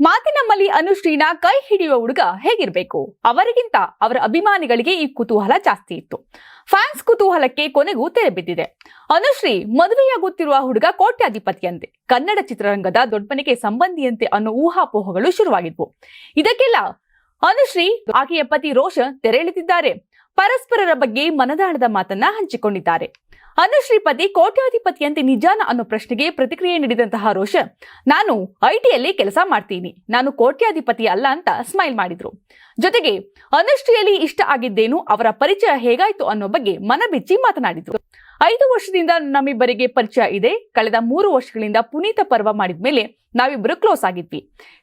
ಮಾತಿನಮ್ಮಲ್ಲಿ ಅನುಶ್ರೀನ ಕೈ ಹಿಡಿಯುವ ಹುಡುಗ ಹೇಗಿರ್ಬೇಕು? ಅವರಿಗಿಂತ ಅವರ ಅಭಿಮಾನಿಗಳಿಗೆ ಈ ಕುತೂಹಲ ಜಾಸ್ತಿ ಇತ್ತು. ಫ್ಯಾನ್ಸ್ ಕುತೂಹಲಕ್ಕೆ ಕೊನೆಗೂ ತೆರೆ ಬಿದ್ದಿದೆ. ಅನುಶ್ರೀ ಮದುವೆಯಾಗುತ್ತಿರುವ ಹುಡುಗ ಕೋಟ್ಯಾಧಿಪತಿಯಂತೆ. ಕನ್ನಡ ಚಿತ್ರರಂಗದ ದೊಡ್ಡಮನೆಗೆ ಸಂಬಂಧಿಯಂತೆ ಅನ್ನೋ ಊಹಾಪೋಹಗಳು ಶುರುವಾಗಿದ್ವು. ಇದಕ್ಕೆಲ್ಲ ಅನುಶ್ರೀ ಆಕೆಯ ಪತಿ ರೋಷನ್ ತೆರೆ ಎಳೆದಿದ್ದಾರೆ. ಪರಸ್ಪರರ ಬಗ್ಗೆ ಮನದಾಳದ ಮಾತನ್ನ ಹಂಚಿಕೊಂಡಿದ್ದಾರೆ. ಅನುಶ್ರೀ ಪತಿ ಕೋಟ್ಯಾಧಿಪತಿಯಂತೆ ನಿಜಾನ ಅನ್ನೋ ಪ್ರಶ್ನೆಗೆ ಪ್ರತಿಕ್ರಿಯೆ ನೀಡಿದಂತಹ ರೋಷನ್, ನಾನು ಐಟಿಯಲ್ಲಿ ಕೆಲಸ ಮಾಡ್ತೀನಿ. ನಾನು ಕೋಟ್ಯಾಧಿಪತಿ ಅಲ್ಲ ಅಂತ ಸ್ಮೈಲ್ ಮಾಡಿದ್ರು. ಜೊತೆಗೆ, ಅನುಶ್ರೀಯಲ್ಲಿ ಇಷ್ಟ ಆಗಿದ್ದೇನು, ಅವರ ಪರಿಚಯ ಹೇಗಾಯ್ತು ಅನ್ನೋ ಬಗ್ಗೆ ಮನಬಿಚ್ಚಿ ಮಾತನಾಡಿದ್ರು. ಐದು ವರ್ಷದಿಂದ ನಮ್ಮಿಬ್ಬರಿಗೆ ಪರಿಚಯ ಇದೆ. ಕಳೆದ ಮೂರು ವರ್ಷಗಳಿಂದ ಪುನೀತ ಪರ್ವ ಮಾಡಿದ್ಮೇಲೆ ನಾವಿಬ್ಬರು ಕ್ಲೋಸ್ ಆಗಿದ್ವಿ.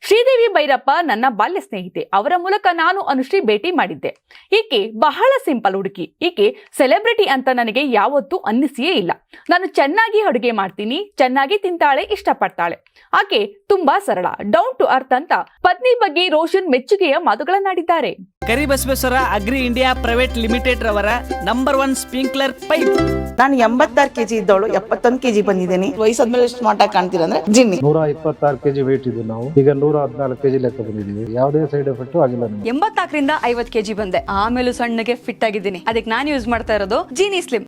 ಶ್ರೀದೇವಿ ಭೈರಪ್ಪ ನನ್ನ ಬಾಲ್ಯ ಸ್ನೇಹಿತೆ. ಅವರ ಮೂಲಕ ನಾನು ಅನುಶ್ರೀ ಭೇಟಿ ಮಾಡಿದ್ದೆ. ಈಕೆ ಬಹಳ ಸಿಂಪಲ್ ಹುಡುಗಿ. ಈಕೆ ಸೆಲೆಬ್ರಿಟಿ ಅಂತ ನನಗೆ ಯಾವತ್ತೂ ಅನ್ನಿಸಿಯೇ ಇಲ್ಲ. ನಾನು ಚೆನ್ನಾಗಿ ಅಡುಗೆ ಮಾಡ್ತೀನಿ ಚೆನ್ನಾಗಿ ತಿಂತಾಳೆ ಇಷ್ಟಪಡ್ತಾಳೆ. ಆಕೆ ತುಂಬಾ ಸರಳ ಡೌನ್ ಟು ಅರ್ಥ ಅಂತ ಪತ್ನಿ ಬಗ್ಗೆ ರೋಷನ್ ಮೆಚ್ಚುಗೆಯ ಮಾತುಗಳನ್ನಾಡಿದ್ದಾರೆ. Karibasaveshwara agri India private limited ರವರ ನಂಬರ್ ಒನ್ ಸ್ಪ್ರಿಂಕ್ಲರ್ ಪೈಪ್. ನಾನು ಎಂಬತ್ತಾರು ಕೆಜಿ ಇದ್ದವಳು ಎಪ್ಪತ್ತೊಂದು ಕೆಜಿ ಬಂದಿದ್ದೀನಿ. ವಯಸ್ಸಾದ್ಮೇಲೆ ಸ್ಮಾರ್ಟ್ ಆಗಿ ಕಾಣ್ತೀರಾ ಅಂದ್ರೆ ಜಿನ್ನಿ. ನೂರ ಇಪ್ಪತ್ತಾರು ಕೆಜಿ ವೇಟ್ ಇದ್ದು ನಾವು. ಈಗ ನೂರ ಹದಿನಾಲ್ಕು ಕೆಜಿ ಲೆಕ್ಕ ಬಂದಿದ್ದೀವಿ ಯಾವುದೇ ಸೈಡ್ ಎಫೆಕ್ಟ್ ಆಗಿಲ್ಲ ನಮಗೆ. ಎಂಬತ್ನಾಲ್ಕರಿಂದ ಐವತ್ ಕೆಜಿ ಬಂದೆ. ಆಮೇಲೂ ಸಣ್ಣಗೆ ಫಿಟ್ ಆಗಿದ್ದೀನಿ. ಅದಕ್ಕೆ ನಾನು ಯೂಸ್ ಮಾಡ್ತಾ ಇರೋದು ಜೀನಿ ಸ್ಲಿಮ್